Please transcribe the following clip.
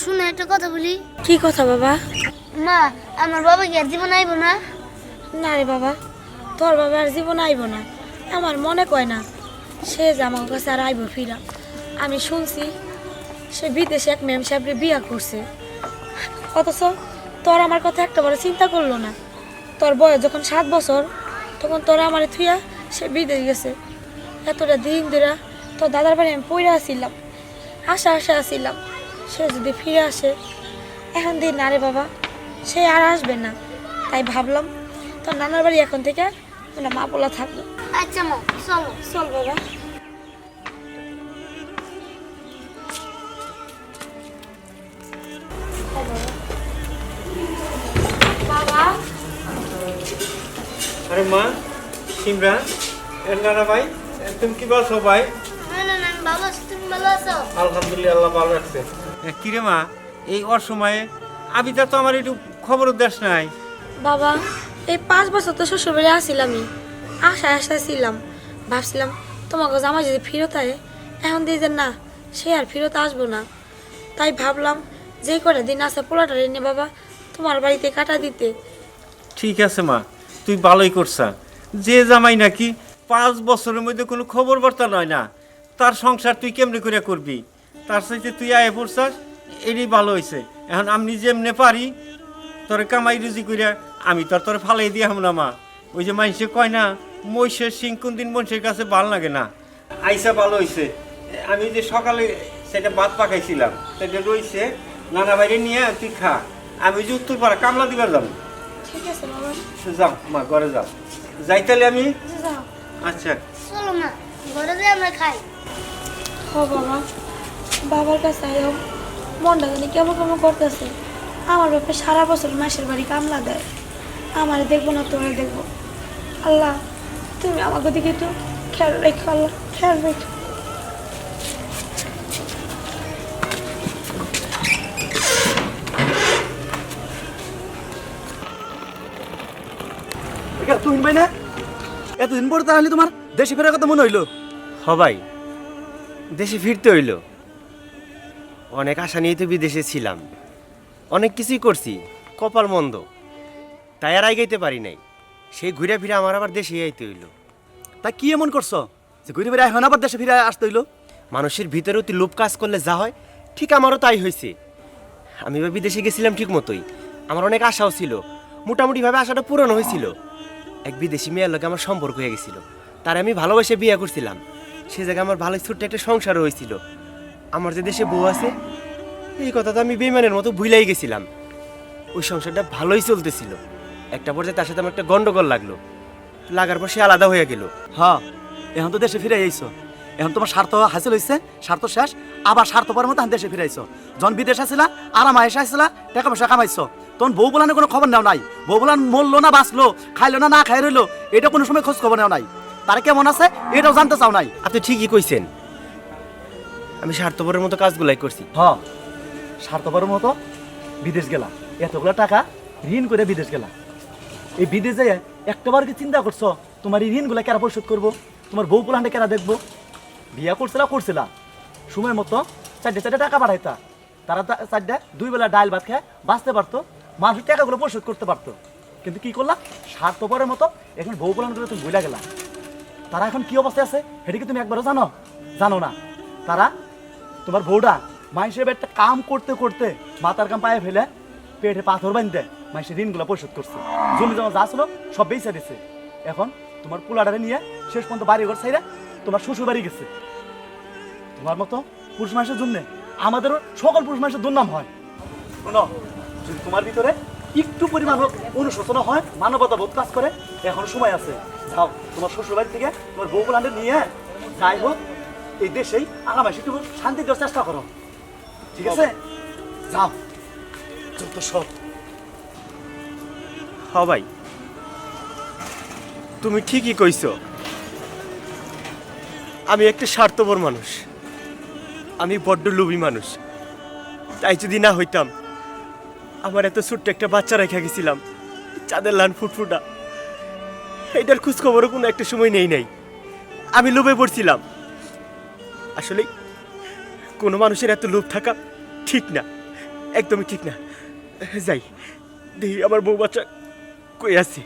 শুনে একটা কথা বলি। কি কথা বাবা? মা আমার বাবা কি আর জীবন আইব না? না রে বাবা তোর বাবা আর জীবন আইব না। আমার মনে কয় না সে যে আমার কাছে আর আইব ফিরা। আমি শুনছি সে বিদেশে এক ম্যাম সাহেবরে বিয়া করছে। অথচ তোর আমার কথা একটা বড় চিন্তা করল না। তোর বয়স যখন সাত বছর তখন তোর আমার থুইয়া সে বিদেশ গেছে। এতটা দিন ধরে তোর দাদার বাড়ি আমি পড়ে আসছিলাম আশা আশা আসছিলাম সে যদি ফিরে আসে এখন দিন না রে বাবা সে আর আসবে না। তাই ভাবলাম তোর নানার বাড়ি এখন থেকে আমরা মা বলা থাকব। আচ্ছা মা চলো। চল বাবা। বাবা। আরে মা সিমরান এর নানা ভাই তুমি কি বলছো ভাই? না না না আমি ভালো আছি তুমি ভালো আছো? আলহামদুলিল্লাহ আল্লাহ ভালো রাখছে কিরে মা এই অসময়ে আবিদা তো আমার একটু খবর দেশ নাই। বাবা এই পাঁচ বছর তো শ্বশুর বাড়ি আসছিলামই আশা আশা ছিলাম। ভাবছিলাম তোমাকে জামা যদি ফেরত আয় এখন দিয়ে যে না সে আর ফেরত আসব না। তাই ভাবলাম যে কটা দিন আছে পোলাটা এনে বাবা তোমার বাড়িতে কাটা দিতে। ঠিক আছে মা তুই ভালোই করছা। যে জামাই নাকি পাঁচ বছরের মধ্যে কোনো খবর বার্তা নয় না তার সংসার তুই কেমনে করে করবি? তার সাথে তুই আয় পড়ছাস এটাই ভালো হয়েছে এখন আমি যেমনে পারি তোরে কামাই রুজি করিয়া আমি তোর তোরে ফালাই দিয়ে না মা। ওই যে মানুষে কয় না মহিষের সিং কোন দিন মহিষের কাছে ভালো লাগে না। আইসা ভালো হয়েছে আমি যে সকালে সেটা ভাত পাকাইছিলাম সেটা রইছে নানা বাইরে নিয়ে তুই খা। আমি যে উত্তর পাড়া কামলা দিবার যাব। যাও মা ঘরে যাও। যাই তাহলে আমি। আচ্ছা। চলো মা ঘরে যাই আমরা খাই। ও বাবা। বাবার কাছে আয়ো মনটা জানি কেমন কেমন করতেছে। আমার বাপে সারা বছর মাসের বাড়ি কামলা দেয়। আমার দেখব না তোরা দেখব। আল্লাহ তুমি আমাকে দিকে একটু খেয়াল রেখো আল্লাহ খেয়াল রেখো। তুমি ভাই না? এতদিন পরে তাহলে তোমার দেশে ফেরার কথা মনে হইল? হ ভাই দেশে ফিরতে হইল। অনেক আশা নিয়ে তো বিদেশে ছিলাম। অনেক কিছুই করছি কপাল মন্দ। তাই আর আগাইতে পারি নাই। সেই ঘুরে ফিরে আমার আবার দেশে আইতে হইল। তা কি এমন করছ? যে ঘুরে ফিরে এখন আবার দেশে ফিরে আসতে হইল? মানুষের ভিতরে অতি লোভ কাজ করলে যা হয় ঠিক আমারও তাই হয়েছে আমি এবার বিদেশে গেছিলাম ঠিক মতোই আমার অনেক আশাও ছিল। মোটামুটিভাবে আশাটা পূরণ হয়েছিল। এক বিদেশি মেয়ের লোকে আমার সম্পর্ক হয়ে গেছিল। তার আমি ভালোবেসে বিয়ে করছিলাম। সে জায়গায় আমার ভালো ছোট্ট একটা সংসারও হয়েছিল। আমার যে দেশে বউ আছে এই কথা তো আমি বেমানের মতো ভুলেই গেছিলাম। ওই সংসারটা ভালোই চলতেছিল। একটা পর্যায়ে তার সাথে আমার একটা গন্ডগোল লাগল। লাগার পর সে আলাদা হয়ে গেল। হ্যাঁ এখন তো দেশে ফিরে আইছো। এখন তোমার স্বার্থ হাসিল হয়েছে স্বার্থ শেষ আবার স্বার্থ পর মতো দেশে ফিরে আইছো। যখন বিদেশ আসিলা আরাম আয়েসা আসিলা টাকা পয়সা কামাইছো। তখন বউ বলানের কোনো খবর নেও নাই। বউ বলান মরলো না বাঁচলো খাইলো না না খাই রইল এটা কোনো সময় খোঁজ খবর নেও নাই। তার কেমন আছে এটাও জানতে চাও নাই। আপনি ঠিকই কইছেন। আমি স্বার্থপরের মতো কাজগুলাই করছি। হ, স্বার্থপরের মতো বিদেশ গেলা। এতগুলো টাকা ঋণ করে বিদেশ গেলা। এই বিদেশ একটাবার কি চিন্তা করছ, তোমার এই ঋণগুলো কেরা পরিশোধ করব? তোমার বউ পোলানটা কেরা দেখব? বিয়া করছিলা করছিলা। সময় মতো চারটে চারটে টাকা পাঠাইতা। তারা চারটে দুই বেলা ডাল ভাত খেয়ে বাঁচতে পারতো মানুষের টাকাগুলো পরিশোধ করতে পারতো। কিন্তু কি করলা? স্বার্থপরের মতো এখন বউ পোলানগুলো তুমি ভুলে গেলা। তারা এখন কি অবস্থায় আছে? সেটা কি তুমি একবারও জানো? জানো না। তারা তোমার বউটা মাইসের একটা কাম করতে করতে মাথার কাম পায়ে ফেলে পেটে পাথর বাঁধতে মাইসের ঋণগুলো পরিশোধ করছে। জমি জমা যা ছিল সব বেঁচে দিছে। এখন তোমার পোলাটারে নিয়ে শেষ পর্যন্ত বাড়ি ঘর ছাইরা তোমার শ্বশুর বাড়ি গেছে। তোমার মতো পুরুষ মানুষের জন্য আমাদেরও সকল পুরুষ মানুষের দুর্নাম হয়। শোনো, যদি তোমার ভিতরে একটু পরিমাণ হোক অনুশোচনা হয় মানবতা বোধ কাজ করে, এখন সময় আছে। যাও, তোমার শ্বশুর বাড়ি থেকে তোমার বউ নিয়ে যাই হোক এই দেশেই আরামাসে একটু শান্তি দেওয়ার চেষ্টা করো। ঠিক আছে? যাও। যত সব। হ ভাই। তুমি ঠিকই কইছো। আমি একটা স্বার্থপর মানুষ। আমি বড্ড লোভী মানুষ। তাই যদি না হইতাম, আমার এত ছোট্ট একটা বাচ্চা রেখে গেছিলাম, চাঁদের লান ফুটফুটা। এইটার খোঁজখবরও কোনো একটা সময় নেই নাই। আমি লোভে পড়ছিলাম। আসলে কোনো মানুষের এত লোভ থাকা ঠিক না, একদমই ঠিক না। যাই, দেখি আমার বউ বাচ্চা কই আছে?